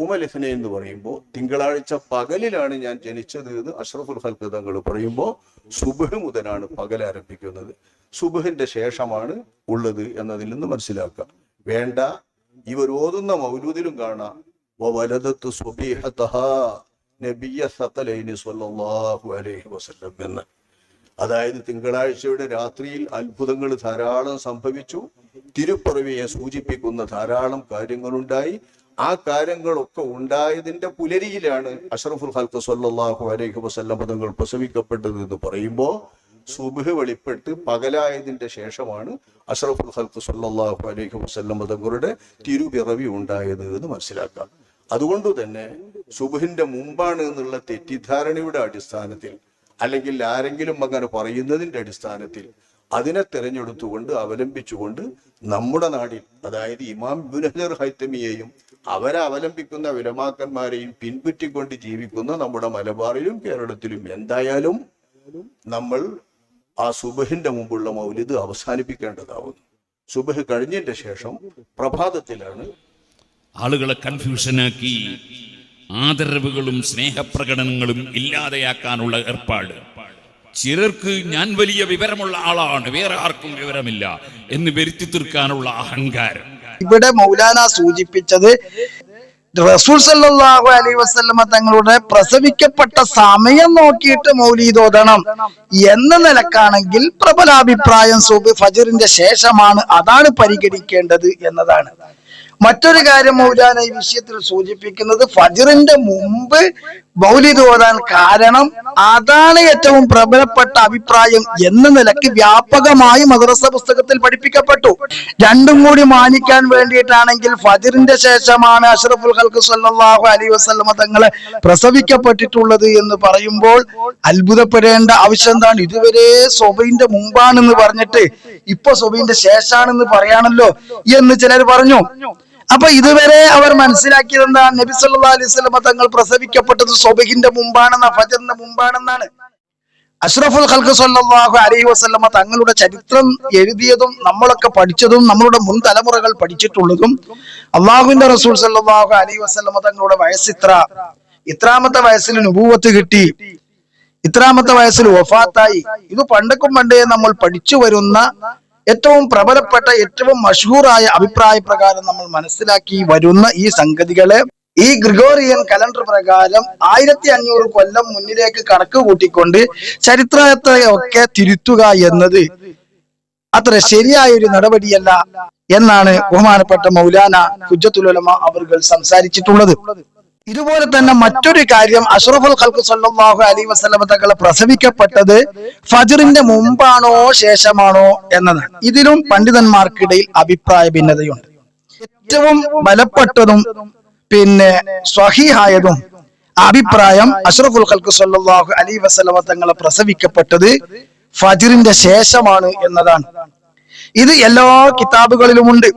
യൗമൽ എന്ന് പറയുമ്പോൾ തിങ്കളാഴ്ച പകലിലാണ് ഞാൻ ജനിച്ചത് എന്ന് അഷ്റഫുൽ ഹൽക്ക് തങ്ങൾ പറയുമ്പോൾ സുബഹ് മുതലാണ് പകൽ ആരംഭിക്കുന്നത്. സുബഹിന്റെ ശേഷമാണ് ഉള്ളത് എന്നതിൽ നിന്ന് മനസ്സിലാക്കാം വേണ്ട ഇവർ ഓതുന്ന മൗലൂദിലും കാണാം. എന്ന്. അതായത് തിങ്കളാഴ്ചയുടെ രാത്രിയിൽ അത്ഭുതങ്ങൾ ധാരാളം സംഭവിച്ചു. തിരുപ്പുറവിയെ സൂചിപ്പിക്കുന്ന ധാരാളം കാര്യങ്ങളുണ്ടായി. ആ കാര്യങ്ങളൊക്കെ ഉണ്ടായതിന്റെ പുലരിയിലാണ് അഷറഫുൽ ഹൽക്ക് സല്ലാഹു അലൈഹി വസല്ലം പദങ്ങൾ പ്രസവിക്കപ്പെട്ടത് എന്ന് പറയുമ്പോൾ സുബഹ് വെളിപ്പെട്ട് പകലായതിന്റെ ശേഷമാണ് അഷറഫുൽ ഹൽക്ക് സല്ലാഹു അലൈഹി വസല്ലം പദങ്ങളുടെ തിരുപിറവി ഉണ്ടായത് എന്ന് മനസ്സിലാക്കാം. അതുകൊണ്ട് തന്നെ സുബഹിന്റെ മുമ്പാണ് എന്നുള്ള തെറ്റിദ്ധാരണയുടെ അടിസ്ഥാനത്തിൽ അല്ലെങ്കിൽ ആരെങ്കിലും അങ്ങനെ പറയുന്നതിന്റെ അടിസ്ഥാനത്തിൽ അതിനെ തിരഞ്ഞെടുത്തുകൊണ്ട് അവലംബിച്ചുകൊണ്ട് നമ്മുടെ നാടിൽ അതായത് ഇമാം ബുനഹർ ഹൈത്തമിയെയും അവരെ അവലംബിക്കുന്ന വിലമാക്കന്മാരെയും പിൻപറ്റിക്കൊണ്ട് ജീവിക്കുന്ന നമ്മുടെ മലബാറിലും കേരളത്തിലും എന്തായാലും നമ്മൾ ആ സുബഹിന്റെ മുമ്പുള്ള മൗലിത് അവസാനിപ്പിക്കേണ്ടതാവുന്നു. സുബഹ് കഴിഞ്ഞതിന്റെ ശേഷം പ്രഭാതത്തിലാണ് ആളുകളെ കൺഫ്യൂഷനാക്കി ആദരവുകളും സ്നേഹപ്രകടനങ്ങളും ഇല്ലാതെയാക്കാനുള്ള ഏർപ്പാട്. ചിലർക്ക് ഞാൻ വലിയ വിവരമുള്ള ആളാണ് വേറെ ആർക്കും വിവരമില്ല എന്ന് വരുത്തി തീർക്കാനുള്ള അഹങ്കാരം. ഇവിടെ മൗലാന സൂചിപ്പിച്ചത് റസൂൽ സല്ലാഹു അലൈ വസ്ലമ തങ്ങളുടെ പ്രസവിക്കപ്പെട്ട സമയം നോക്കിയിട്ട് മൗലീദ് ഓതണം എന്ന നിലക്കാണെങ്കിൽ പ്രബലാഭിപ്രായം സൂബ് ഫജറിന്റെ ശേഷമാണ് അതാണ് പരിഗണിക്കേണ്ടത് എന്നതാണ്. മറ്റൊരു കാര്യം മൗലാന ഈ വിഷയത്തിൽ സൂചിപ്പിക്കുന്നത് ഫജറിന്റെ മുമ്പ് മൗലിദ് ഓതാൻ കാരണം അതാണ് ഏറ്റവും പ്രബലപ്പെട്ട അഭിപ്രായം എന്ന നിലയ്ക്ക് വ്യാപകമായി മദ്രസ പുസ്തകത്തിൽ പഠിപ്പിക്കപ്പെട്ടു. രണ്ടും കൂടി മാനിക്കാൻ വേണ്ടിയിട്ടാണെങ്കിൽ ഫതിറിന്റെ ശേഷമാണ് അഷ്റഫുൽ ഹൽക്ക് സല്ലാഹു അലൈഹി വസല്ലമ തങ്ങളെ പ്രസവിക്കപ്പെട്ടിട്ടുള്ളത് എന്ന് പറയുമ്പോൾ അത്ഭുതപ്പെടേണ്ട ആവശ്യം എന്താണ്? ഇതുവരെ സൊബൈന്റെ മുമ്പാണെന്ന് പറഞ്ഞിട്ട് ഇപ്പൊ സൊബൈന്റെ ശേഷാണെന്ന് പറയാണല്ലോ എന്ന് ചിലർ പറഞ്ഞു. അപ്പൊ ഇതുവരെ അവർ മനസ്സിലാക്കിയത് എന്താ? നബി സല്ലാ അലൈഹി വസല്ലമ തങ്ങൾ പ്രസവിക്കപ്പെട്ടത് സൊബഹിന്റെ മുമ്പാണെന്ന ഫജറിന്റെ മുമ്പാണെന്നാണ്. അഷ്റഫുൽ ഖൽഖ് സല്ലാഹു അലൈഹി വസല്ലമ തങ്ങളുടെ ചരിത്രം എഴുതിയതും നമ്മളൊക്കെ പഠിച്ചതും നമ്മളുടെ മുൻ തലമുറകൾ പഠിച്ചിട്ടുള്ളതും അള്ളാഹുവിന്റെ റസൂൽ സല്ലാഹു അലൈഹി വസല്ലമ തങ്ങളുടെ വയസ്സ് ഇത്ര ഇത്രാമത്തെ വയസ്സിൽ നുപൂവത്ത് കിട്ടി ഇത്രാമത്തെ വയസ്സിൽ വഫാത്തായി. ഇത് പണ്ടക്കും പണ്ടേ നമ്മൾ പഠിച്ചു വരുന്ന ഏറ്റവും പ്രബലപ്പെട്ട ഏറ്റവും മഷഹൂറായ അഭിപ്രായ പ്രകാരം നമ്മൾ മനസ്സിലാക്കി വരുന്ന ഈ സംഗതികളെ ഈ ഗ്രിഗോറിയൻ കലണ്ടർ പ്രകാരം ആയിരത്തി അഞ്ഞൂറ് കൊല്ലം മുന്നിലേക്ക് കണക്ക് കൂട്ടിക്കൊണ്ട് ചരിത്രത്തെയൊക്കെ തിരുത്തുക എന്നത് അത്ര ശരിയായ ഒരു നടപടിയല്ല എന്നാണ് ബഹുമാനപ്പെട്ട മൗലാന കുജത്തുലമ അവർ സംസാരിച്ചിട്ടുള്ളത്. ഇതുപോലെ തന്നെ മറ്റൊരു കാര്യം അഷ്റഫുൽ ഖൽക്ക് സല്ലല്ലാഹു അലൈഹി വസല്ലമ തങ്ങൾ പ്രസവിക്കപ്പെട്ടത് ഫജറിന്റെ മുമ്പാണോ ശേഷമാണോ എന്നതാണ് ഇതിലും പണ്ഡിതന്മാർക്കിടയിൽ അഭിപ്രായ ഭിന്നതയുണ്ട്. ഏറ്റവും ബലപ്പെട്ടതും പിന്നെ സ്വഹീഹായതും അഭിപ്രായം അഷ്റഫുൽ ഖൽക്ക് സല്ലല്ലാഹു അലൈഹി വസല്ലമ തങ്ങൾ പ്രസവിക്കപ്പെട്ടത് ഫജിറിന്റെ ശേഷമാണ് എന്നതാണ്. ഇത് എല്ലാ കിതാബുകളിലുമുണ്ട്.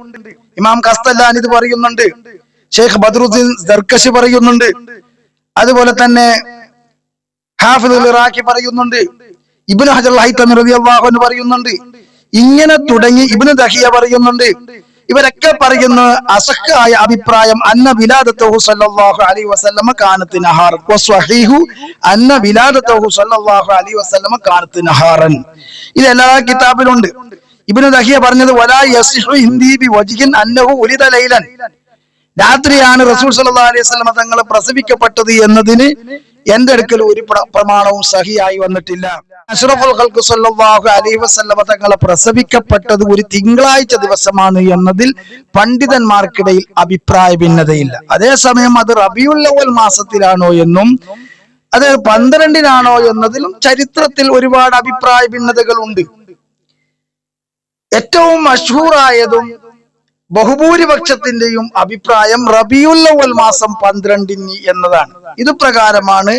ഇമാം കസ്തല്ലാൻ ഇത് പറയുന്നുണ്ട്. ഷെയ്ഖ് ബദറുദ്ദീൻ ദർക്കശി പറയുന്നുണ്ട്. അതുപോലെ തന്നെ ഹാഫിദുൽ ഇറാഖി പറയുന്നുണ്ട്. ഇബ്നു ഹജർ ഹൈത്തമിറിയാഹുന്ന് പറയുന്നുണ്ട്. ഇങ്ങനെ തുടങ്ങി ഇബ്നു ദഹിയ പറയുന്നുണ്ട്. ഇവരൊക്കെ പറയുന്ന അസഹായ അഭിപ്രായം അന്ന വിലാദത്തഹു സല്ലല്ലാഹു അലൈഹി വസല്ലമ കാനത്ത് നഹാർ വസ്വഹീഹു അന്ന വിലാദത്തഹു സല്ലല്ലാഹു അലൈഹി വസല്ലമ കാനത്ത് നഹാറൻ ഇത് എല്ലാ കിതാബിലുണ്ട്. ഇബ്നു ദഹിയ പറഞ്ഞത് വലാ യസിഹു ഹിന്ദി ബി വജ്ഹിൻ അന്നഹു ഉലിദ ലൈലൻ. രാത്രിയാണ് റസൂൽ സല്ലല്ലാഹു അലൈഹി വസല്ലമ തങ്ങൾ പ്രസവിക്കപ്പെട്ടത് എന്നതിന് എന്റെ അടുക്കൽ ഒരു പ്രമാണവും സഹിയായി വന്നിട്ടില്ല. അഷ്റഫുൽ ഖൽഖ് സല്ലല്ലാഹു അലൈഹി വസല്ലമ തങ്ങളെ പ്രസവിക്കപ്പെട്ടത് ഒരു തിങ്കളാഴ്ച ദിവസമാണ് എന്നതിൽ പണ്ഡിതന്മാർക്കിടയിൽ അഭിപ്രായ ഭിന്നതയില്ല. അതേസമയം അത് റബിയുൽ അവൽ മാസത്തിലാണോ എന്നും അത് പന്ത്രണ്ടിനാണോ എന്നതിലും ചരിത്രത്തിൽ ഒരുപാട് അഭിപ്രായ ഭിന്നതകൾ ഉണ്ട് ഏറ്റവും മഷൂറായതും ബഹുഭൂരിപക്ഷത്തിന്റെയും അഭിപ്രായം റബിയുല്ലവൽ മാസം പന്ത്രണ്ടിന് എന്നതാണ്. ഇത് പ്രകാരമാണ്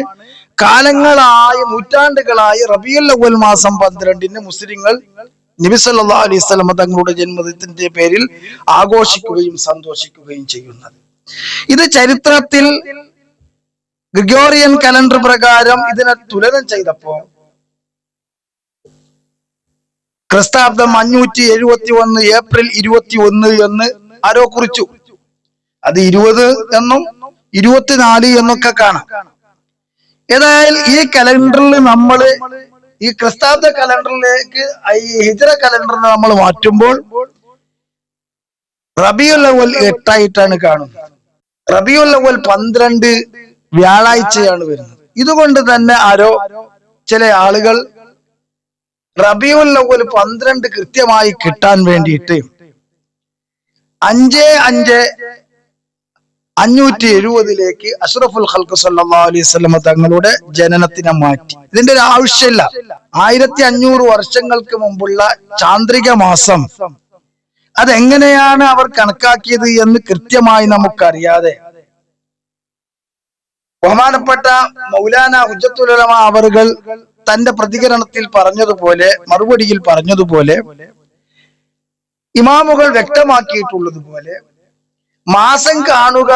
കാലങ്ങളായി നൂറ്റാണ്ടുകളായി റബിയുല്ലവൽ മാസം പന്ത്രണ്ടിന് മുസ്ലിങ്ങൾ നബി സല്ലല്ലാഹു അലൈഹി വസല്ലമ തങ്ങളുടെ ജന്മദിനത്തിന്റെ പേരിൽ ആഘോഷിക്കുകയും സന്തോഷിക്കുകയും ചെയ്യുന്നത്. ഇത് ചരിത്രത്തിൽ ഗ്രിഗോറിയൻ കലണ്ടർ പ്രകാരം ഇതിനെ തുലനം ചെയ്തപ്പോ ക്രിസ്താബ്ദം അഞ്ഞൂറ്റി എഴുപത്തി ഒന്ന് ഏപ്രിൽ ഇരുപത്തി ഒന്ന് എന്ന് ആരോ കുറിച്ചു. അത് ഇരുപത് എന്നും ഇരുപത്തിനാല് എന്നൊക്കെ കാണാം. ഏതായാലും ഈ കലണ്ടറിൽ നമ്മൾ ഈ ക്രിസ്താബ്ദ കലണ്ടറിലേക്ക് ഈ ഹിജറ കലണ്ടറിനെ നമ്മൾ മാറ്റുമ്പോൾ റബിയുൽ അവൽ എട്ടായിട്ടാണ് കാണുന്നത്. റബിയുൽ അവൽ പന്ത്രണ്ട് വ്യാഴാഴ്ചയാണ് വരുന്നത്. ഇതുകൊണ്ട് തന്നെ ആരോ ചില ആളുകൾ റബിയുൽ അവൽ പന്ത്രണ്ട് കൃത്യമായി കിട്ടാൻ വേണ്ടിയിട്ട് അഞ്ച് അഞ്ച് അഞ്ഞൂറ്റി എഴുപതിലേക്ക് അഷ്റഫുൽ ഖൽക്ക് സല്ലാ അലൈഹി തങ്ങളുടെ ജനനത്തിനെ മാറ്റി. ഇതിന്റെ ഒരു ആവശ്യമില്ല. ആയിരത്തി അഞ്ഞൂറ് വർഷങ്ങൾക്ക് മുമ്പുള്ള ചാന്ദ്രിക മാസം. അതെങ്ങനെയാണ് അവർ കണക്കാക്കിയത് എന്ന് കൃത്യമായി നമുക്കറിയാതെ. ബഹുമാനപ്പെട്ട മൗലാന ഹുജത്തുലമ അവറുകൾ തന്റെ പ്രതികരണത്തിൽ പറഞ്ഞതുപോലെ മറുപടിയിൽ പറഞ്ഞതുപോലെ ഇമാമുകൾ വ്യക്തമാക്കിയിട്ടുള്ളതുപോലെ മാസം കാണുക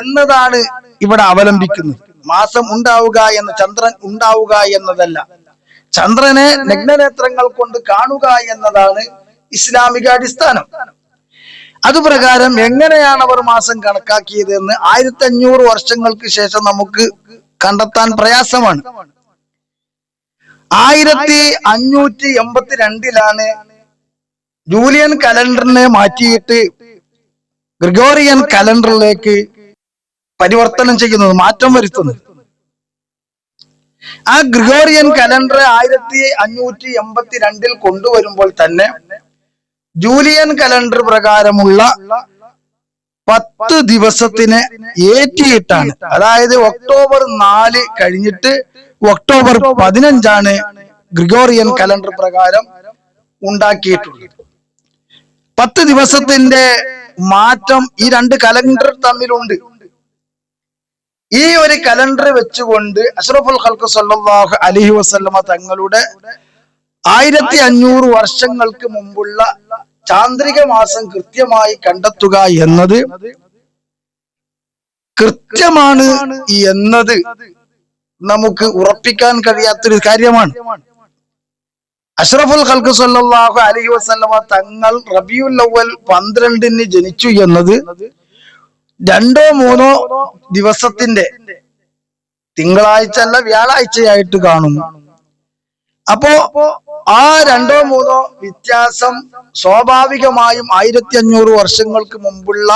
എന്നതാണ് ഇവിടെ അവലംബിക്കുന്നത്. മാസം ഉണ്ടാവുക എന്ന ചന്ദ്രൻ ഉണ്ടാവുക എന്നതല്ല. ചന്ദ്രനെ നഗ്നനേത്രങ്ങൾ കൊണ്ട് കാണുക എന്നതാണ് ഇസ്ലാമിക അടിസ്ഥാനം അതുപ്രകാരം എങ്ങനെയാണ് അവർ മാസം കണക്കാക്കിയത് എന്ന് ആയിരത്തി അഞ്ഞൂറ് വർഷങ്ങൾക്ക് ശേഷം നമുക്ക് കണ്ടെത്താൻ പ്രയാസമാണ്. ആയിരത്തി അഞ്ഞൂറ്റി എൺപത്തിരണ്ടിലാണ് ജൂലിയൻ കലണ്ടറിനെ മാറ്റിയിട്ട് ഗ്രിഗോറിയൻ കലണ്ടറിലേക്ക് പരിവർത്തനം ചെയ്യുന്നത് മാറ്റം വരുത്തുന്നത്. ആ ഗ്രിഗോറിയൻ കലണ്ടർ ആയിരത്തി അഞ്ഞൂറ്റി എൺപത്തിരണ്ടിൽ കൊണ്ടുവരുമ്പോൾ തന്നെ ജൂലിയൻ കലണ്ടർ പ്രകാരമുള്ള പത്ത് ദിവസത്തിന് ഏറ്റിയിട്ടാണ്. അതായത് ഒക്ടോബർ നാല് കഴിഞ്ഞിട്ട് ഒക്ടോബർ പതിനഞ്ചാണ് ഗ്രിഗോറിയൻ കലണ്ടർ പ്രകാരം ഉണ്ടാക്കിയിട്ടുള്ളത്. പത്ത് ദിവസത്തിന്റെ മാറ്റം ഈ രണ്ട് കലണ്ടർ തമ്മിലുണ്ട്. ഈ ഒരു കലണ്ടർ വെച്ചുകൊണ്ട് അഷ്റഫുൽ ഖൽക്ക് സല്ലല്ലാഹു അലഹി വസല്ലമ തങ്ങളുടെ ആയിരത്തി അഞ്ഞൂറ് വർഷങ്ങൾക്ക് മുമ്പുള്ള ചാന്ദ്രിക മാസം കൃത്യമായി കണ്ടെത്തുക എന്നത് കൃത്യമാണ് എന്നത്. നമുക്ക് ഉറപ്പിക്കാൻ കഴിയാത്തൊരു കാര്യമാണ്. അഷ്റഫുൽ ഖൽക്ക് സല്ലല്ലാഹു അലൈഹി വസല്ലമ തങ്ങൾ റബിയുൽ അവൽ പന്ത്രണ്ടിന് ജനിച്ചു എന്നത് രണ്ടോ മൂന്നോ ദിവസത്തിന്റെ തിങ്കളാഴ്ച അല്ല വ്യാഴാഴ്ചയായിട്ട് കാണുന്നു അപ്പോ ആ രണ്ടോ മൂന്നോ വ്യത്യാസം സ്വാഭാവികമായും ആയിരത്തി അഞ്ഞൂറ് വർഷങ്ങൾക്ക് മുമ്പുള്ള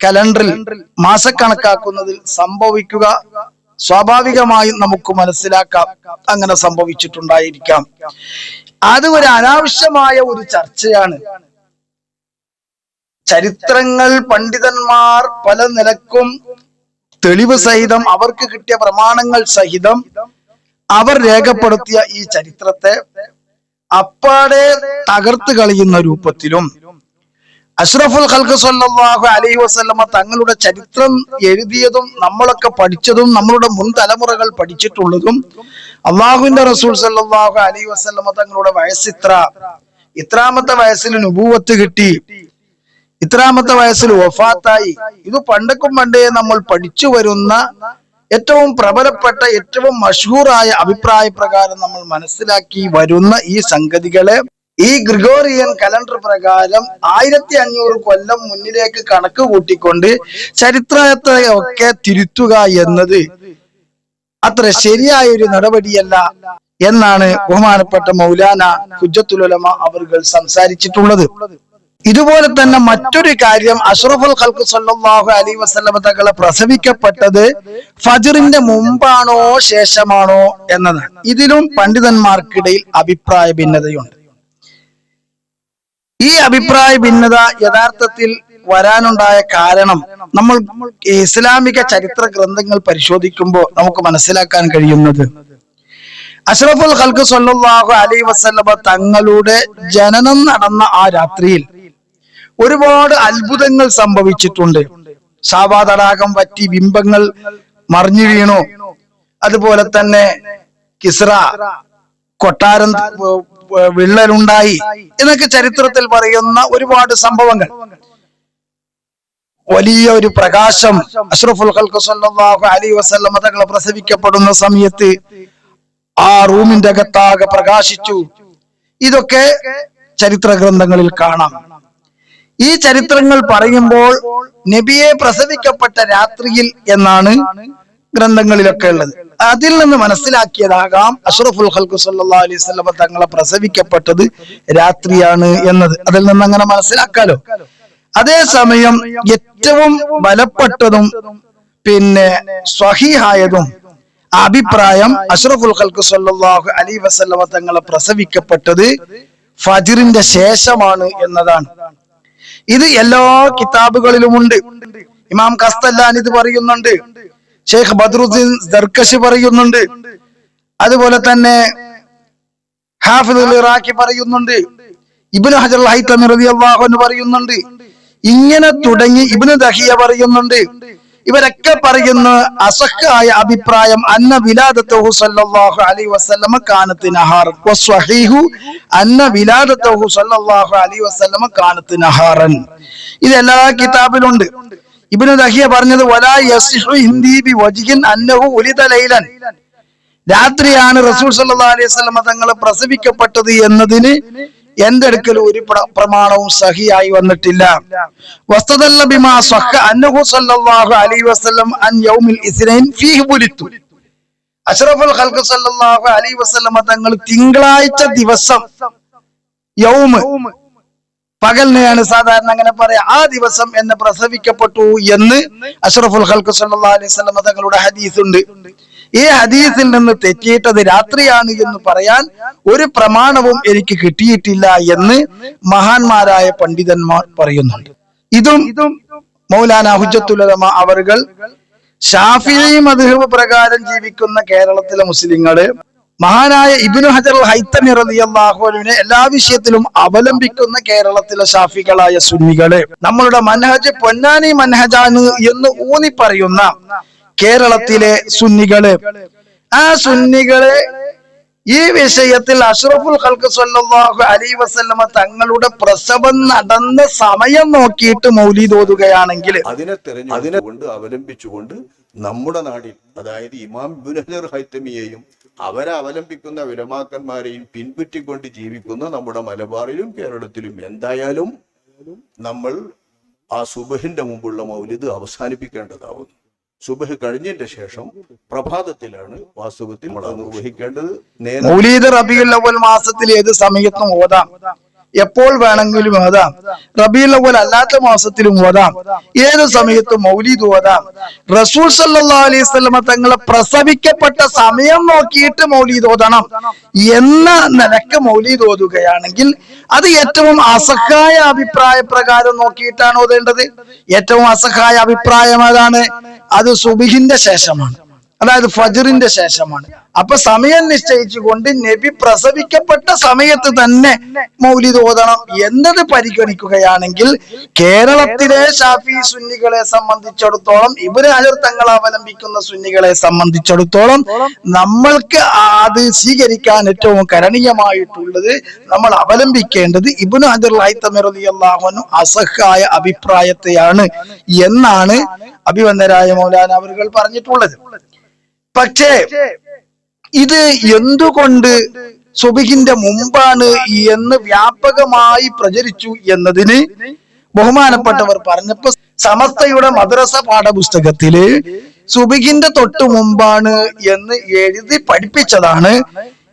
കലണ്ടറിൽ മാസക്കണക്കാക്കുന്നതിൽ സംഭവിക്കുക സ്വാഭാവികമായും നമുക്ക് മനസ്സിലാക്കാം. അങ്ങനെ സംഭവിച്ചിട്ടുണ്ടായിരിക്കാം. അത് ഒരു അനാവശ്യമായ ഒരു ചർച്ചയാണ്. ചരിത്രങ്ങൾ പണ്ഡിതന്മാർ പല നിലക്കും തെളിവ് സഹിതം അവർക്ക് കിട്ടിയ പ്രമാണങ്ങൾ സഹിതം അവർ രേഖപ്പെടുത്തിയ ഈ ചരിത്രത്തെ അപ്പാടെ തകർത്ത് കളയുന്ന രൂപത്തിലും അഷ്റഫുൽ ഖൽക്ക് സല്ലല്ലാഹു അലൈഹി വസല്ലമ തങ്ങളുടെ ചരിത്രം എഴുതിയതും നമ്മളൊക്കെ പഠിച്ചതും നമ്മളുടെ മുൻ തലമുറകൾ പഠിച്ചിട്ടുള്ളതും അള്ളാഹുവിന്റെ റസൂൽ സല്ലല്ലാഹു അലൈഹി വസല്ലമ തങ്ങളുടെ വയസ്സ് ഇത്ര. ഇത്രാമത്തെ വയസ്സിൽ നുബുവത്ത് കിട്ടി. ഇത്രാമത്തെ വയസ്സിൽ വഫാത്തായി. ഇത് പണ്ടക്കും പണ്ടേ നമ്മൾ പഠിച്ചു വരുന്ന ഏറ്റവും പ്രബലപ്പെട്ട ഏറ്റവും മഷൂറായ അഭിപ്രായ പ്രകാരം നമ്മൾ മനസ്സിലാക്കി വരുന്ന ഈ സംഗതികളെ ഈ ഗ്രിഗോറിയൻ കലണ്ടർ പ്രകാരം ആയിരത്തി അഞ്ഞൂറ് കൊല്ലം മുന്നിലേക്ക് കണക്ക് കൂട്ടിക്കൊണ്ട് ചരിത്രത്തെ ഒക്കെ തിരുത്തുക എന്നത് അത്ര ശരിയായ ഒരു നടപടിയല്ല എന്നാണ് ബഹുമാനപ്പെട്ട മൗലാന ഹുജത്തുലമ അവർ സംസാരിച്ചിട്ടുള്ളത്. ഇതുപോലെ തന്നെ മറ്റൊരു കാര്യം അഷ്റഫുൽ ഖൽക്ക് സല്ലല്ലാഹു അലൈഹി വസല്ലമ തങ്ങളെ പ്രസവിക്കപ്പെട്ടത് ഫജറിന്റെ മുമ്പാണോ ശേഷമാണോ എന്നതാണ് ഇതിലും പണ്ഡിതന്മാർക്കിടയിൽ അഭിപ്രായ ഭിന്നതയുണ്ട്. ഈ അഭിപ്രായ ഭിന്നത യഥാർത്ഥത്തിൽ വരാനുണ്ടായ കാരണം നമ്മൾ ഇസ്ലാമിക ചരിത്ര ഗ്രന്ഥങ്ങൾ പരിശോധിക്കുമ്പോൾ നമുക്ക് മനസ്സിലാക്കാൻ കഴിയുന്നത്. അഷ്റഫുൽ ഖൽക്ക് സല്ലല്ലാഹു അലൈഹി വസല്ലമ തങ്ങളുടെ ജനനം നടന്ന ആ രാത്രിയിൽ ഒരുപാട് അത്ഭുതങ്ങൾ സംഭവിച്ചിട്ടുണ്ട്. സാവാ തടാകം പറ്റി ബിംബങ്ങൾ മറിഞ്ഞു വീണു. അതുപോലെ തന്നെ കിസ്റ കൊട്ടാരം വിള്ളലുണ്ടായി എന്നൊക്കെ ചരിത്രത്തിൽ പറയുന്ന ഒരുപാട് സംഭവങ്ങൾ. വലിയ ഒരു പ്രകാശം അഷ്റഫുൽ അലി സല്ലല്ലാഹു അലൈഹി പ്രസവിക്കപ്പെടുന്ന സമയത്ത് ആ റൂമിന്റെ അകത്താകെ പ്രകാശിച്ചു. ഇതൊക്കെ ചരിത്ര ഗ്രന്ഥങ്ങളിൽ കാണാം. ഈ ചരിത്രങ്ങൾ പറയുമ്പോൾ നബിയെ പ്രസവിക്കപ്പെട്ട രാത്രിയിൽ എന്നാണ് ഗ്രന്ഥങ്ങളിലൊക്കെ ഉള്ളത്. അതിൽ നിന്ന് മനസ്സിലാക്കിയതാകാം അഷ്റഫുൽ ഖൽഖു സല്ലാ അലൈഹി തങ്ങളെ പ്രസവിക്കപ്പെട്ടത് രാത്രിയാണ് എന്നത്. അതിൽ നിന്ന് അങ്ങനെ മനസ്സിലാക്കാലോ. അതേസമയം ഏറ്റവും ബലപ്പെട്ടതും പിന്നെ സ്വഹീഹായതും അഭിപ്രായം അഷ്റഫുൽ ഖൽഖു സല്ലാഹു അലൈഹി വസല്ലമ തങ്ങളെ പ്രസവിക്കപ്പെട്ടത് ഫജിറിന്റെ ശേഷമാണ് എന്നതാണ്. ഇത് എല്ലാ കിതാബുകളിലുമുണ്ട് ഇമാം കസ്തല്ലാൻ ഇത് പറയുന്നുണ്ട്. ഷെയ്ഖ് ബദ്രുദ്ദീൻ ദർക്കശി പറയുന്നുണ്ട്. അതുപോലെ തന്നെ ഹാഫിദുൽ ഇറാഖി പറയുന്നുണ്ട്. ഇബ്നു ഹജർ ഹൈത്തമി റളിയല്ലാഹു അൻഹു പറയുന്നുണ്ട്. ഇങ്ങനെ തുടങ്ങി ഇബ്നു ദഹിയ പറയുന്നുണ്ട്. ഇവരൊക്കെ പറയുന്ന അസഹായ അഭിപ്രായം അന്ന വിലാദത്തഹു സല്ലല്ലാഹു അലൈഹി വസല്ലമ കാനത്ത് നഹാറൻ വസ്വഹീഹു അന്ന വിലാദത്തഹു സല്ലല്ലാഹു അലൈഹി വസല്ലമ കാനത്ത് നഹാറൻ ഇത് എല്ലാ കിതാബിലുണ്ട്. ഇബ്നു ദഹിയ പറഞ്ഞത് വലാ ബി അന്നഹു ലൈലൻ. രാത്രിയാണ് റസൂൽ സല്ലല്ലാഹു അലൈഹി തങ്ങൾ പ്രസവിക്കപ്പെട്ടത് എന്നതിന് എന്റെ അടുക്കൽ ഒരു പ്രമാണവും സഹിയായി വന്നിട്ടില്ല. വസ്തദല്ല ബിമാ അന്നഹു സല്ലല്ലാഹു അലൈഹി വസല്ലം അൻ യൗമിൽ സല്ലല്ലാഹു അലൈഹി വസല്ലം തങ്ങൾ തിങ്കളാഴ്ച ദിവസം യൗമ് പകലിനെയാണ് സാധാരണ അങ്ങനെ പറയാ. ആ ദിവസം എന്നെ പ്രസവിക്കപ്പെട്ടു എന്ന് അഷ്റഫുൽ ഹൽക്കു സല്ലല്ലാഹു അലൈഹി തങ്ങളുടെ ഹദീസ് ഉണ്ട് ഈ ഹദീസിൽ നിന്ന് തെറ്റിയിട്ടത് രാത്രിയാണ് എന്ന് പറയാൻ ഒരു പ്രമാണവും എനിക്ക് കിട്ടിയിട്ടില്ല എന്ന് മഹാന്മാരായ പണ്ഡിതന്മാർ പറയുന്നുണ്ട്. ഇതും മൗലാന ഹുജത്തുലമ അവറുകൾ ഷാഫിഈ മദ്ഹബ് പ്രകാരം ജീവിക്കുന്ന കേരളത്തിലെ മുസ്ലിങ്ങൾ മഹാനായ ഇബിനു ഹജർ ഹൈത്തമി റളിയല്ലാഹു അൻഹുവിനെ എല്ലാ വിഷയത്തിലും അവലംബിക്കുന്ന കേരളത്തിലെ ഷാഫികളായ സുന്നികളെ. നമ്മളുടെ മൻഹജ് പൊന്നാനി മനഹജാന് എന്ന് ഊന്നി പറയുന്ന കേരളത്തിലെ സുന്നികൾ. ആ സുന്നികളെ ഈ വിഷയത്തിൽ അഷ്റഫുൽ ഖൽക്ക് സല്ലല്ലാഹു അലൈഹി വസല്ലമ തങ്ങളുടെ പ്രസവം നടന്ന സമയം നോക്കിയിട്ട് മൗലീദ് ഓതുകയാണെങ്കിൽ. അതിനെ തെരഞ്ഞെടുത്തുകൊണ്ട് കൊണ്ട് അവലംബിച്ചുകൊണ്ട് നമ്മുടെ നാടിൽ അതായത് ഇമാം ഹൈത്തമിയെയും അവരെ അവലംബിക്കുന്ന വിലമാക്കന്മാരെയും പിൻപറ്റിക്കൊണ്ട് ജീവിക്കുന്ന നമ്മുടെ മലബാറിലും കേരളത്തിലും എന്തായാലും നമ്മൾ ആ സുബഹിന്റെ മുമ്പുള്ള മൗലിത് അവസാനിപ്പിക്കേണ്ടതാവുന്നു. സുബഹ് കഴിഞ്ഞതിന്റെ ശേഷം പ്രഭാതത്തിലാണ് വാസ്തവത്തിൽ നമ്മൾ നിർവഹിക്കേണ്ടത് അവൽ മാസത്തിൽ ഏത് സമയത്തും ഓതാം. എപ്പോൾ വേണമെങ്കിലും ഓതാം. റബീൽ അവൽ അല്ലാത്ത മാസത്തിലും ഓതാം. ഏത് സമയത്തും മൗലീദ് ഓതാം. റസൂൽ സല്ലാ അലൈഹി വസല്ലമ തങ്ങളെ പ്രസവിക്കപ്പെട്ട സമയം നോക്കിയിട്ട് മൗലീദ് ഓതണം. എന്ന നിലയ്ക്ക് മൗലീദ് ഓതുകയാണെങ്കിൽ അത് ഏറ്റവും അസഹായ അഭിപ്രായ പ്രകാരം നോക്കിയിട്ടാണ് ഓതേണ്ടത്. ഏറ്റവും അസഹായ അഭിപ്രായം അതാണ്. അത് സുബിഹിന്റെ ശേഷമാണ്. അതായത് ഫജറിന്റെ ശേഷമാണ്. അപ്പൊ സമയം നിശ്ചയിച്ചുകൊണ്ട് നബി പ്രസവിക്കപ്പെട്ട സമയത്ത് തന്നെ മൗലിദ് ഓതണം എന്നത് പരിഗണിക്കുകയാണെങ്കിൽ കേരളത്തിലെ ഷാഫി സുന്നികളെ സംബന്ധിച്ചിടത്തോളം ഇവർ അജർ തങ്ങൾ അവലംബിക്കുന്ന സുന്നികളെ സംബന്ധിച്ചിടത്തോളം നമ്മൾക്ക് അത് സ്വീകരിക്കാൻ ഏറ്റവും കരണീയമായിട്ടുള്ളത് നമ്മൾ അവലംബിക്കേണ്ടത് ഇബുന അജർ അള്ളാഹുനു അസഹായ അഭിപ്രായത്തെയാണ് എന്നാണ് അഭിവന്ദരായ മൗലാന അവർ പറഞ്ഞിട്ടുള്ളത്. പക്ഷേ ഇത് എന്തുകൊണ്ട് സുബിഹിന്റെ മുമ്പാണ് എന്ന് വ്യാപകമായി പ്രചരിച്ചു എന്നതിന് ബഹുമാനപ്പെട്ടവർ പറഞ്ഞപ്പോ സമസ്തയുടെ മദ്രസ പാഠപുസ്തകത്തിൽ സുബിഹിന്റെ തൊട്ടു മുമ്പാണ് എന്ന് എഴുതി പഠിപ്പിച്ചതാണ്.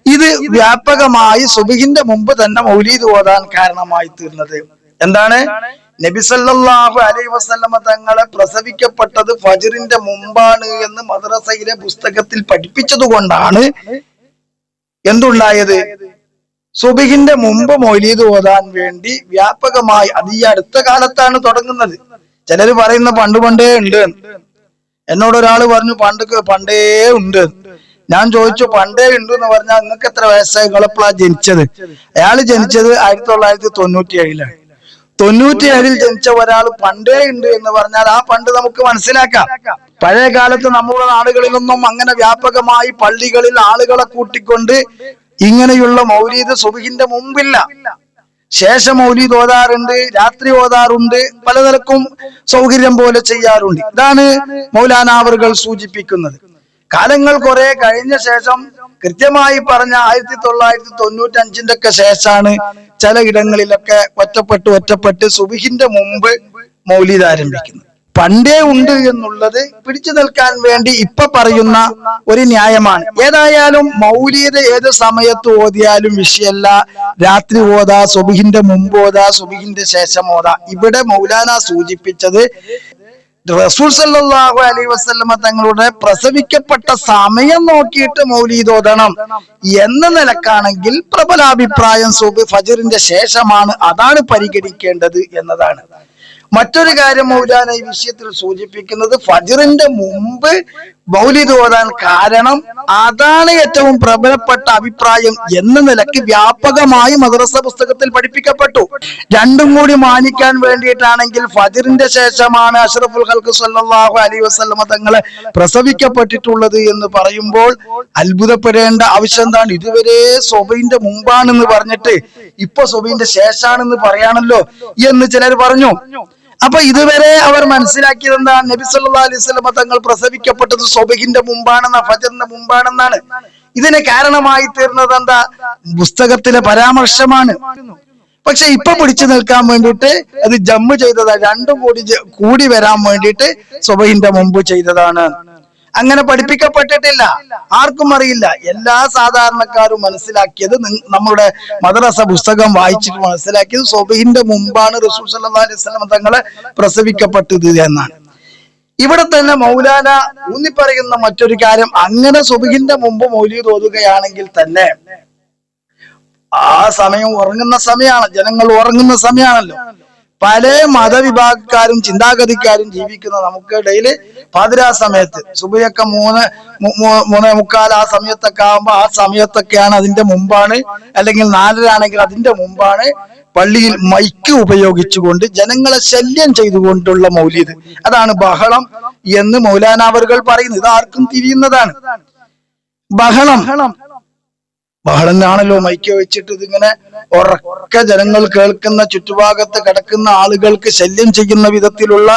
ഇത് വ്യാപകമായി സുബിഹിന്റെ മുമ്പ് തന്നെ മൗലീദ് ഓതാൻ കാരണമായി തീർന്നത്. എന്താണ്? നബി അലൈ അലൈഹി വസല്ലമ തങ്ങളെ പ്രസവിക്കപ്പെട്ടത് ഫജറിന്റെ മുമ്പാണ് എന്ന് മദ്രസയിലെ പുസ്തകത്തിൽ പഠിപ്പിച്ചത് കൊണ്ടാണ് എന്തുണ്ടായത്? സുബിഹിന്റെ മുമ്പ് മൊയ്ലീദ് ഓതാൻ വേണ്ടി വ്യാപകമായി അത് ഈ അടുത്ത കാലത്താണ് തുടങ്ങുന്നത്. ചിലര് പറയുന്ന പണ്ട് പണ്ടേ ഉണ്ട്. എന്നോട് ഒരാൾ പറഞ്ഞു പണ്ട് പണ്ടേ ഉണ്ട്. ഞാൻ ചോദിച്ചു പണ്ടേ ഉണ്ട് എന്ന് പറഞ്ഞാൽ നിങ്ങൾക്ക് എത്ര വയസ്സായി? നിങ്ങളെപ്പോഴാണ് ജനിച്ചത്? അയാൾ ജനിച്ചത് ആയിരത്തി തൊള്ളായിരത്തി തൊണ്ണൂറ്റി ഏഴിലാണ് തൊണ്ണൂറ്റിയേഴിൽ ജനിച്ച ഒരാൾ പണ്ടേ ഉണ്ട് എന്ന് പറഞ്ഞാൽ ആ പണ്ട് നമുക്ക് മനസ്സിലാക്കാം. പഴയ കാലത്ത് നമ്മുടെ നാടുകളിലൊന്നും അങ്ങനെ വ്യാപകമായി പള്ളികളിൽ ആളുകളെ കൂട്ടിക്കൊണ്ട് ഇങ്ങനെയുള്ള മൗലീദ് സുബിഹിന്റെ മുമ്പില്ല. ശേഷം മൗലീദ് ഓതാറുണ്ട് രാത്രി ഓതാറുണ്ട് പലതരക്കും സൗകര്യം പോലെ ചെയ്യാറുണ്ട്. ഇതാണ് മൗലാനാവറുകൾ സൂചിപ്പിക്കുന്നത്. കാലങ്ങൾ കുറെ കഴിഞ്ഞ ശേഷം കൃത്യമായി പറഞ്ഞ ആയിരത്തി തൊള്ളായിരത്തി തൊണ്ണൂറ്റി അഞ്ചിന്റെ ഒക്കെ ശേഷമാണ് ചില ഇടങ്ങളിലൊക്കെ ഒറ്റപ്പെട്ട് ഒറ്റപ്പെട്ട് സുബിഹിന്റെ മുമ്പ് മൗലീദ് ആരംഭിക്കുന്നത് പണ്ടേ ഉണ്ട് എന്നുള്ളത് പിടിച്ചു നിൽക്കാൻ വേണ്ടി ഇപ്പൊ പറയുന്ന ഒരു ന്യായമാണ്. ഏതായാലും മൗലീദ് ഏത് സമയത്ത് ഓതിയാലും വിഷയമല്ല രാത്രി ഓതാ സുബിഹിന്റെ മുമ്പ് ഓതാ സുബിഹിന്റെ ശേഷം ഓതാ. ഇവിടെ മൗലാന സൂചിപ്പിച്ചത് റസൂൽ സല്ലല്ലാഹു അലൈഹി വസല്ലമ തങ്ങളുടെ പ്രസവിക്കപ്പെട്ട സമയം നോക്കിയിട്ട് മൗലീദ് ഓതണം എന്ന നിലക്കാണെങ്കിൽ പ്രബലാഭിപ്രായം സൂബ് ഫജറിന്റെ ശേഷമാണ് അതാണ് പരിഗണിക്കേണ്ടത് എന്നതാണ്. മറ്റൊരു കാര്യം മൗലാന ഈ വിഷയത്തിൽ സൂചിപ്പിക്കുന്നത് ഫജറിന്റെ മുമ്പ് മൗലിദ് ഓതാൻ കാരണം അതാണ് ഏറ്റവും പ്രബലപ്പെട്ട അഭിപ്രായം എന്ന നിലയ്ക്ക് വ്യാപകമായി മദ്രസ പുസ്തകത്തിൽ പഠിപ്പിക്കപ്പെട്ടു. രണ്ടും കൂടി മാനിക്കാൻ വേണ്ടിയിട്ടാണെങ്കിൽ ഫതിറിന്റെ ശേഷമാണ് അഷറഫുൽ ഹൽക്ക് സല്ലാഹു അലൈഹി വസല്ലമ തങ്ങളെ പ്രസവിക്കപ്പെട്ടിട്ടുള്ളത് എന്ന് പറയുമ്പോൾ അത്ഭുതപ്പെടേണ്ട ആവശ്യം എന്താണ്? ഇതുവരെ സൊബൈന്റെ മുമ്പാണെന്ന് പറഞ്ഞിട്ട് ഇപ്പൊ സൊബൈന്റെ ശേഷാണെന്ന് പറയാണല്ലോ എന്ന് ചിലർ പറഞ്ഞു. അപ്പൊ ഇതുവരെ അവർ മനസ്സിലാക്കിയത് എന്താണ് നബി സല്ലാ അലൈഹി സ്വലമ തങ്ങൾ പ്രസവിക്കപ്പെട്ടത് സൊബഹിന്റെ മുമ്പാണെന്ന ഫജറിന്റെ മുമ്പാണെന്നാണ്. ഇതിന് കാരണമായി തീർന്നത് എന്താ? പുസ്തകത്തിലെ പരാമർശമാണ്. പക്ഷെ ഇപ്പൊ പിടിച്ചു നിൽക്കാൻ വേണ്ടിയിട്ട് അത് ജമ്മ് ചെയ്തതാണ് രണ്ടും കൂടി കൂടി വരാൻ വേണ്ടിയിട്ട് സൊബഹിന്റെ മുമ്പ് ചെയ്തതാണ്. അങ്ങനെ പഠിപ്പിക്കപ്പെട്ടിട്ടില്ല. ആർക്കും അറിയില്ല. എല്ലാ സാധാരണക്കാരും മനസ്സിലാക്കിയത് നമ്മുടെ മദ്രസ പുസ്തകം വായിച്ചിട്ട് മനസ്സിലാക്കിയത് സ്വബഹിന്റെ മുമ്പാണ് റസൂൽ സല്ലല്ലാഹു അലൈഹി തങ്ങളെ പ്രസവിക്കപ്പെട്ടത് എന്നാണ്. ഇവിടെ തന്നെ മൗലാന ഊന്നിപ്പറയുന്ന മറ്റൊരു കാര്യം അങ്ങനെ സുബിഹിന്റെ മുമ്പ് മൗലി തോതുകയാണെങ്കിൽ തന്നെ ആ സമയം ഉറങ്ങുന്ന സമയമാണ്. ജനങ്ങൾ ഉറങ്ങുന്ന സമയമാണല്ലോ. പല മതവിഭാഗക്കാരും ചിന്താഗതിക്കാരും ജീവിക്കുന്ന നമുക്കിടയിൽ പാതിരാ സമയത്ത്. സുബയൊക്കെ മൂന്ന് മൂന്ന് മുക്കാൽ ആ സമയത്തൊക്കെ ആകുമ്പോ ആ സമയത്തൊക്കെയാണ് അതിന്റെ മുമ്പാണ്. അല്ലെങ്കിൽ നാലരാണെങ്കിൽ അതിന്റെ മുമ്പാണ് പള്ളിയിൽ മൈക്ക് ഉപയോഗിച്ചുകൊണ്ട് ജനങ്ങളെ ശല്യം ചെയ്തുകൊണ്ടുള്ള മൗലീദ്. അതാണ് ബഹളം എന്ന് മൗലാനാവറുകൾ പറയുന്നത്. ഇത് ആർക്കും തിരിയുന്നതാണ്. ബഹളം. ബഹളം ആണല്ലോ മൈക്ക് വെച്ചിട്ട് ഇതിങ്ങനെ ഉറക്ക ജനങ്ങൾ കേൾക്കുന്ന ചുറ്റുഭാഗത്ത് കിടക്കുന്ന ആളുകൾക്ക് ശല്യം ചെയ്യുന്ന വിധത്തിലുള്ള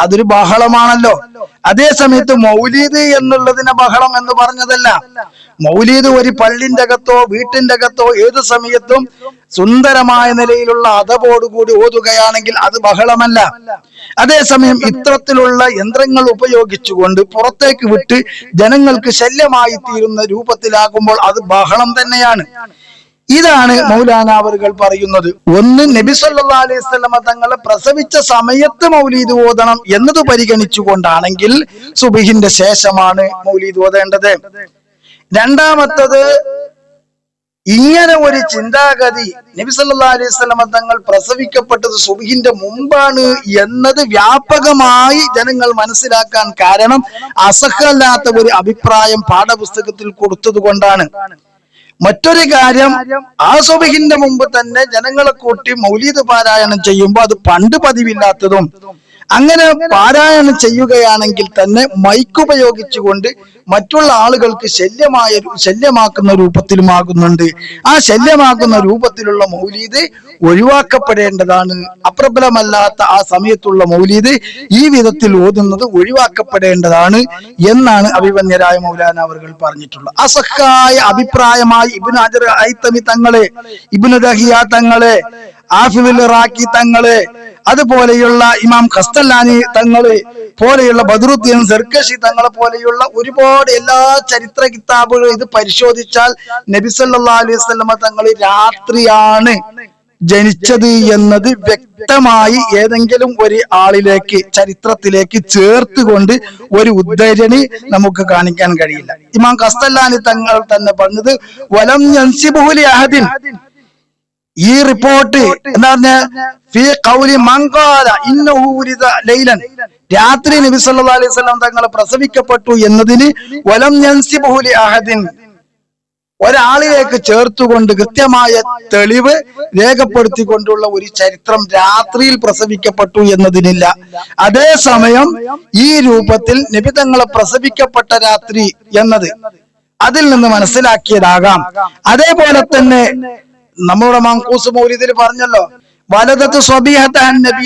അതൊരു ബഹളമാണല്ലോ. അതേ സമയത്ത് മൗലീദ് എന്നുള്ളതിനെ ബഹളം എന്ന് പറഞ്ഞതല്ല. മൗലീദ് ഒരു പള്ളിന്റെ അകത്തോ വീട്ടിന്റെ അകത്തോ ഏത് സമയത്തും സുന്ദരമായ നിലയിലുള്ള അതപോടുകൂടി ഓതുകയാണെങ്കിൽ അത് ബഹളമല്ല. അതേസമയം ഇത്തരത്തിലുള്ള യന്ത്രങ്ങൾ ഉപയോഗിച്ചുകൊണ്ട് പുറത്തേക്ക് വിട്ട് ജനങ്ങൾക്ക് ശല്യമായി തീരുന്ന രൂപത്തിലാകുമ്പോൾ അത് ബഹളം തന്നെയാണ്. ഇതാണ് മൗലാനാവറുകൾ പറയുന്നത്. ഒന്ന് നബി സല്ലാ അലൈഹി വസല്ലമ തങ്ങളെ പ്രസവിച്ച സമയത്ത് മൗലീദ് ഓതണം എന്നത് പരിഗണിച്ചുകൊണ്ടാണെങ്കിൽ സുബിഹിന്റെ ശേഷമാണ് മൗലീദ് ഓതേണ്ടത്. രണ്ടാമത്തത് ഇങ്ങനെ ഒരു ചിന്താഗതി നബി സല്ലാ അലൈഹി സ്വലമ തങ്ങൾ പ്രസവിക്കപ്പെട്ടത് സുബിഹിന്റെ മുമ്പാണ് എന്നത് വ്യാപകമായി ജനങ്ങൾ മനസ്സിലാക്കാൻ കാരണം അസഹല്ലാത്ത ഒരു അഭിപ്രായം പാഠപുസ്തകത്തിൽ കൊടുത്തത് കൊണ്ടാണ് മറ്റൊരു കാര്യം ആ സുബഹിന്റെ മുമ്പ് തന്നെ ജനങ്ങളെ കൂട്ടി മൗലീദ് പാരായണം ചെയ്യുമ്പോൾ അത് പണ്ട് പതിവില്ലാത്തതും അങ്ങനെ പാരായണം ചെയ്യുകയാണെങ്കിൽ തന്നെ മൈക്ക് ഉപയോഗിച്ചുകൊണ്ട് മറ്റുള്ള ആളുകൾക്ക് ശല്യമായ ശല്യമാക്കുന്ന രൂപത്തിലുമാകുന്നുണ്ട്. ആ ശല്യമാകുന്ന രൂപത്തിലുള്ള മൗലീദ് ഒഴിവാക്കപ്പെടേണ്ടതാണ്. അപ്രബലമല്ലാത്ത ആ സമയത്തുള്ള മൗലീദ് ഈ വിധത്തിൽ ഓതുന്നത് ഒഴിവാക്കപ്പെടേണ്ടതാണ് എന്നാണ് അഭിമന്യരായ മൗലാന അവർ പറഞ്ഞിട്ടുള്ളത്. അസഹായ അഭിപ്രായമായി ഇബിൻ അജർ തങ്ങളെ ഇബിൻ ദഹിയ തങ്ങളെ ആഫിദുൽ റാക്കി തങ്ങളെ അതുപോലെയുള്ള ഇമാം ഖസ്തല്ലാനി തങ്ങൾ പോലെയുള്ള ബദറുദ്ദീൻ സർക്കഷി തങ്ങളെ പോലെയുള്ള ഒരുപാട് എല്ലാ ചരിത്ര കിതാബുകളും ഇത് പരിശോധിച്ചാൽ നബിസല്ലാ അലൈഹി സ്വലമ തങ്ങൾ രാത്രിയാണ് ജനിച്ചത് എന്നത് വ്യക്തമായി ഏതെങ്കിലും ഒരു ആളിലേക്ക് ചരിത്രത്തിലേക്ക് ചേർത്തുകൊണ്ട് ഒരു ഉദ്ധരണി നമുക്ക് കാണിക്കാൻ കഴിയില്ല. ഇമാം കസ്തല്ലാനി തങ്ങൾ തന്നെ പറഞ്ഞത് വലം അഹദിൻ ഈ റിപ്പോർട്ട് എന്താ പറഞ്ഞ രാത്രി നബി സല്ലല്ലാഹു അലൈഹി വസല്ലം തങ്ങൾ പ്രസവിക്കപ്പെട്ടു എന്നതിന് വലം അഹദിൻ. ഒരാളിലേക്ക് ചേർത്തുകൊണ്ട് കൃത്യമായ തെളിവ് രേഖപ്പെടുത്തിക്കൊണ്ടുള്ള ഒരു ചരിത്രം രാത്രിയിൽ പ്രസവിക്കപ്പെട്ടു എന്നതിനില്ല. അതേസമയം ഈ രൂപത്തിൽ നബി തങ്ങളെ പ്രസവിക്കപ്പെട്ട രാത്രി എന്നത്. അതിൽ നിന്ന് മനസ്സിലാക്കിയതാകാം. അതേപോലെ തന്നെ നമ്മുടെ മാങ്കൂസ് മൗലിദിൽ പറഞ്ഞല്ലോ വലതത്ത് സ്വബീഹത്തൻ നബി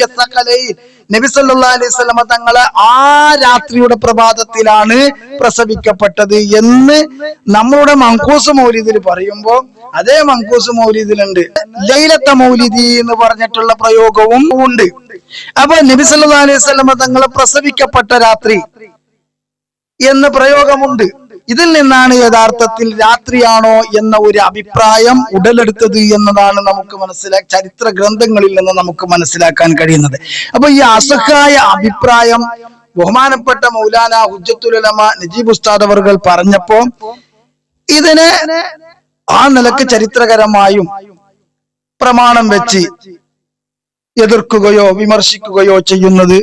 നബി അലൈഹി വസല്ലമ തങ്ങളെ ആ രാത്രിയുടെ പ്രഭാതത്തിലാണ് പ്രസവിക്കപ്പെട്ടത് എന്ന് നമ്മളുടെ മങ്കൂസ് മൗലിദിൽ പറയുമ്പോ അതേ മങ്കൂസ് മൗലിദിലുണ്ട്. ലൈലത്ത മൗലിദി എന്ന് പറഞ്ഞിട്ടുള്ള പ്രയോഗവും ഉണ്ട്. അപ്പൊ നബി അലൈഹി വസല്ലമ തങ്ങളെ പ്രസവിക്കപ്പെട്ട രാത്രി എന്ന് പ്രയോഗമുണ്ട്. ഇതിൽ നിന്നാണ് യഥാർത്ഥത്തിൽ രാത്രിയാണോ എന്ന ഒരു അഭിപ്രായം ഉടലെടുത്തത് എന്നതാണ് നമുക്ക് മനസ്സിലാ ചരിത്ര ഗ്രന്ഥങ്ങളിൽ നിന്ന് നമുക്ക് മനസ്സിലാക്കാൻ കഴിയുന്നത്. അപ്പൊ ഈ അസഹായ അഭിപ്രായം ബഹുമാനപ്പെട്ട മൗലാന ഹുജത്തുലമ നജീബ് ഉസ്താദ് അവർ പറഞ്ഞപ്പോ ഇതിനെ ആ നിലയ്ക്ക് ചരിത്രകരമായും പ്രമാണം വെച്ച് എതിർക്കുകയോ വിമർശിക്കുകയോ ചെയ്യുന്നത്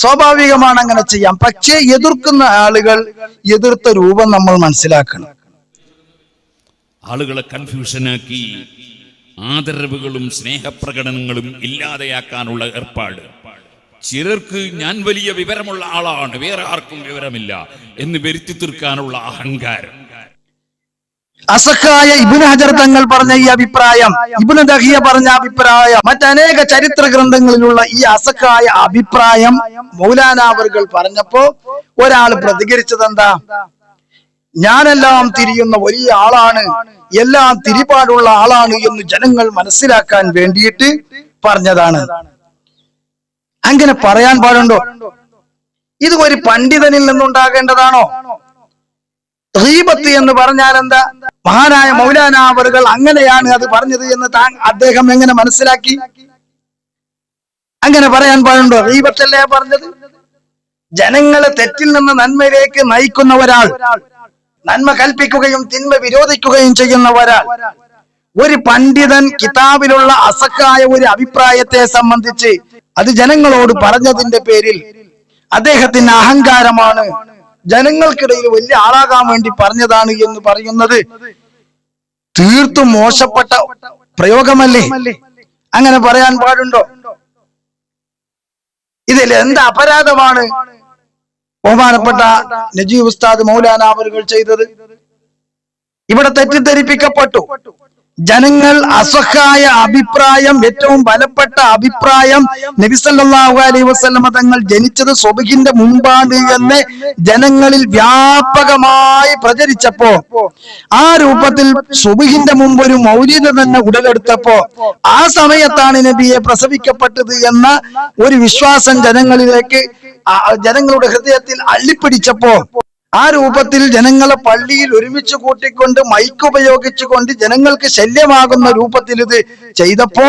സ്വാഭാവികമാണ് അങ്ങനെ ചെയ്യാം. പക്ഷേ എതിർക്കുന്ന ആളുകൾ എതിർത്ത രൂപം നമ്മൾ മനസ്സിലാക്കണം. ആളുകളെ കൺഫ്യൂഷനാക്കി ആദരവുകളും സ്നേഹപ്രകടനങ്ങളും ഇല്ലാതെയാക്കാനുള്ള ഏർപ്പാട്. ചിലർക്ക് ഞാൻ വലിയ വിവരമുള്ള ആളാണ് വേറെ ആർക്കും വിവരമില്ല എന്ന് വരുത്തി തീർക്കാനുള്ള അഹങ്കാരം. അസഹായ ഇബിന് ഹജർ തങ്ങൾ പറഞ്ഞ ഈ അഭിപ്രായം ഇബിന് ദഹിയ പറഞ്ഞ അഭിപ്രായം മറ്റനേക ചരിത്ര ഗ്രന്ഥങ്ങളിലുള്ള ഈ അസക്കായ അഭിപ്രായം മൗലാനാവറുകൾ പറഞ്ഞപ്പോ ഒരാൾ പ്രതികരിച്ചത് എന്താ ഞാനെല്ലാം തിരിയുന്ന വലിയ ആളാണ് എല്ലാം തിരിപാടുള്ള ആളാണ് എന്ന് ജനങ്ങൾ മനസ്സിലാക്കാൻ വേണ്ടിയിട്ട് പറഞ്ഞതാണ്. അങ്ങനെ പറയാൻ പാടുണ്ടോ? ഇത് ഒരു പണ്ഡിതനിൽ നിന്നുണ്ടാകേണ്ടതാണോ? റീബത്ത് എന്ന് പറഞ്ഞാൽ എന്താ? മഹാനായ മൗലാന അവറുകൾ അങ്ങനെയാണ് അത് പറഞ്ഞത് എന്ന് താൻ അദ്ദേഹം എങ്ങനെ മനസ്സിലാക്കി? അങ്ങനെ പറയാൻ പാടുണ്ടോ? റീബത്തല്ലേ പറഞ്ഞത്? ജനങ്ങളെ തെറ്റിൽ നിന്ന് നന്മയിലേക്ക് നയിക്കുന്ന ഒരാൾ നന്മ കൽപ്പിക്കുകയും തിന്മ വിരോധിക്കുകയും ചെയ്യുന്ന ഒരാൾ ഒരു പണ്ഡിതൻ കിതാബിലുള്ള അസക്കായ ഒരു അഭിപ്രായത്തെ സംബന്ധിച്ച് അത് ജനങ്ങളോട് പറഞ്ഞതിന്റെ പേരിൽ അദ്ദേഹത്തിന് അഹങ്കാരമാണ്. ജനങ്ങൾക്കിടയിൽ വലിയ ആളാകാൻ വേണ്ടി പറഞ്ഞതാണ് എന്ന് പറയുന്നത്. തീർത്തും മോശപ്പെട്ട പ്രയോഗമല്ലേ? അങ്ങനെ പറയാൻ പാടുണ്ടോ? ഇതിൽ എന്ത് അപരാധമാണ്? ബഹുമാനപ്പെട്ട നജീബ് ഉസ്താദ് മൗലാന അവരുകൾ ചെയ്തത്. ഇവിടെ തെറ്റിദ്ധരിപ്പിക്കപ്പെട്ടു. ജനങ്ങൾ അസഹായ അഭിപ്രായം ഏറ്റവും ബലപ്പെട്ട അഭിപ്രായം നബിസല്ലാഹു അലൈഹി വസല്ലമ തങ്ങൾ ജനിച്ചത് സ്വബിഹിന്റെ മുമ്പാണ് എന്ന് ജനങ്ങളിൽ വ്യാപകമായി പ്രചരിച്ചപ്പോ ആ രൂപത്തിൽ സുബിഹിന്റെ മുമ്പ് ഒരു മൗലിക തന്നെ ഉടലെടുത്തപ്പോ ആ സമയത്താണ് നബിയെ പ്രസവിക്കപ്പെട്ടത് എന്ന ഒരു വിശ്വാസം ജനങ്ങളിലേക്ക് ജനങ്ങളുടെ ഹൃദയത്തിൽ അള്ളിപ്പിടിച്ചപ്പോ ആ രൂപത്തിൽ ജനങ്ങളെ പള്ളിയിൽ ഒരുമിച്ച് കൂട്ടിക്കൊണ്ട് മൈക്ക് ഉപയോഗിച്ചുകൊണ്ട് ജനങ്ങൾക്ക് ശല്യമാകുന്ന രൂപത്തിൽ ഇത് ചെയ്തപ്പോ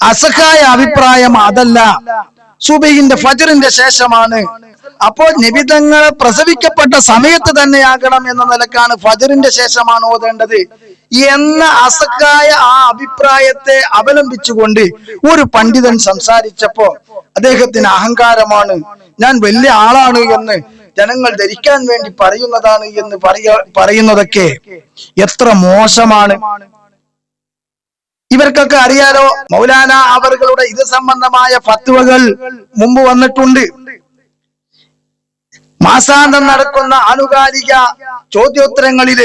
അസഹായ അഭിപ്രായം അതല്ല. സുബൈന്റെ ഫജറിന്റെ ശേഷമാണ്. അപ്പോൾ നിബിതങ്ങൾ പ്രസവിക്കപ്പെട്ട സമയത്ത് തന്നെയാകണം എന്ന നിലക്കാണ് ഫജറിന്റെ ശേഷമാണ് ഓതേണ്ടത്. എന്ന അസഹായ ആ അഭിപ്രായത്തെ അവലംബിച്ചുകൊണ്ട് ഒരു പണ്ഡിതൻ സംസാരിച്ചപ്പോ അദ്ദേഹത്തിന് അഹങ്കാരമാണ്. ഞാൻ വലിയ ആളാണ് എന്ന് ജനങ്ങൾ ധരിക്കാൻ വേണ്ടി പറയുന്നതാണ് എന്ന് പറയ പറയുന്നതൊക്കെ എത്ര മോശമാണ്. ഇവർക്കൊക്കെ അറിയാലോ മൗലാന അവറുകളുടെ ഇത് സംബന്ധമായ ഫത്വകൾ മുമ്പ് വന്നിട്ടുണ്ട്. മാസാന്തം നടക്കുന്ന ആനുകാലിക ചോദ്യോത്തരങ്ങളിൽ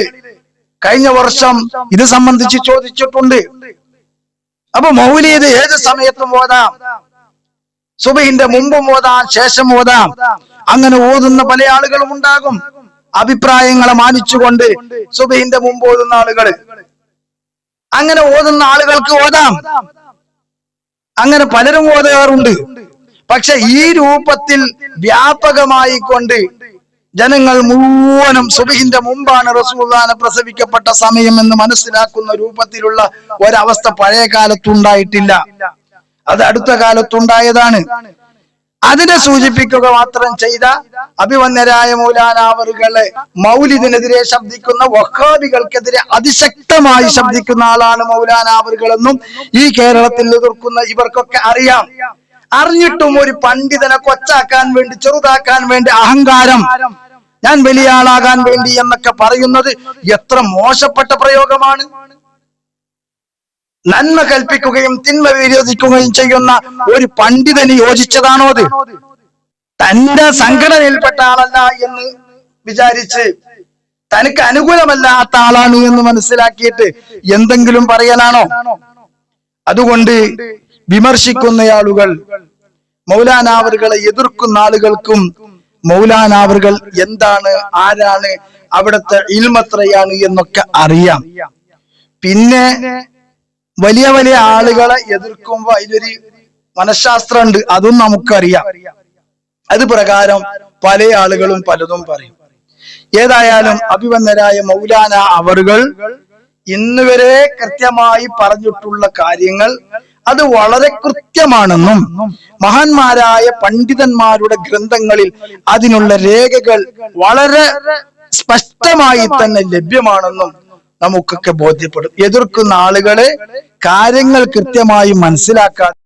കഴിഞ്ഞ വർഷം ഇത് സംബന്ധിച്ച് ചോദിച്ചിട്ടുണ്ട്. അപ്പൊ മൗലിയത് ഏത് സമയത്തും ഓതാം. സുബഹിന്റെ മുമ്പും ഓതാം ശേഷം ഓതാം. അങ്ങനെ ഓതുന്ന പല ആളുകളും ഉണ്ടാകും. അഭിപ്രായങ്ങളെ മാനിച്ചുകൊണ്ട് സുബഹിന്റെ മുമ്പ് ഓതുന്ന ആളുകൾ അങ്ങനെ ഓതുന്ന ആളുകൾക്ക് ഓതാം. അങ്ങനെ പലരും ഓതാറുണ്ട്. പക്ഷെ ഈ രൂപത്തിൽ വ്യാപകമായി കൊണ്ട് ജനങ്ങൾ മുഴുവനും സുബഹിന്റെ മുമ്പാണ് റസൂലുള്ളാഹി പ്രസവിക്കപ്പെട്ട സമയം എന്ന് മനസ്സിലാക്കുന്ന രൂപത്തിലുള്ള ഒരവസ്ഥ പഴയ കാലത്തുണ്ടായിട്ടില്ല അത് അടുത്ത കാലത്തുണ്ടായതാണ്. അതിനെ സൂചിപ്പിക്കുക മാത്രം ചെയ്ത അഭിമന്യരായ മൂലാനാവറുകളെ മൗലിദിനെതിരെ ശബ്ദിക്കുന്ന വഹാബികൾക്കെതിരെ അതിശക്തമായി ശബ്ദിക്കുന്ന ആളാണ് മൗലാനാവറുകളെന്നും ഈ കേരളത്തിൽ എതിർക്കുന്ന ഇവർക്കൊക്കെ അറിയാം. അറിഞ്ഞിട്ടും ഒരു പണ്ഡിതനെ കൊച്ചാക്കാൻ വേണ്ടി ചെറുതാക്കാൻ വേണ്ടി അഹങ്കാരം ഞാൻ വലിയ ആളാകാൻ വേണ്ടി എന്നൊക്കെ പറയുന്നത് എത്ര മോശപ്പെട്ട പ്രയോഗമാണ്. നന്മ കൽപ്പിക്കുകയും തിന്മ വിരോധിക്കുകയും ചെയ്യുന്ന ഒരു പണ്ഡിതന് യോജിച്ചതാണോ അത്? തന്റെ സംഘടനയിൽപ്പെട്ട ആളല്ല എന്ന് വിചാരിച്ച് തനിക്ക് അനുകൂലമല്ലാത്ത ആളാണ് എന്ന് മനസ്സിലാക്കിയിട്ട് എന്തെങ്കിലും പറയലാണോ? അതുകൊണ്ട് വിമർശിക്കുന്ന ആളുകൾ മൗലാനാവറുകളെ എതിർക്കുന്ന ആളുകൾക്കും മൗലാനാവറുകൾ എന്താണ് ആരാണ് അവിടുത്തെ ഇൽമത്രയാണ് എന്നൊക്കെ അറിയാം. പിന്നെ വലിയ വലിയ ആളുകളെ എതിർക്കുമ്പോ അതിലൊരു മനഃശാസ്ത്രമുണ്ട് അതും നമുക്കറിയാം. അത് പ്രകാരം പല ആളുകളും പലതും പറയും. ഏതായാലും അഭിവന്ദരായ മൗലാന അവറുകൾ ഇന്ന് വരെ കൃത്യമായി പറഞ്ഞിട്ടുള്ള കാര്യങ്ങൾ അത് വളരെ കൃത്യമാണെന്നും മഹാന്മാരായ പണ്ഡിതന്മാരുടെ ഗ്രന്ഥങ്ങളിൽ അതിനുള്ള രേഖകൾ വളരെ സ്പഷ്ടമായി തന്നെ ലഭ്യമാണെന്നും നമുക്കൊക്കെ ബോധ്യപ്പെടും. എതിർക്കുന്ന ആളുകളെ കാര്യങ്ങൾ കൃത്യമായി മനസ്സിലാക്കാതെ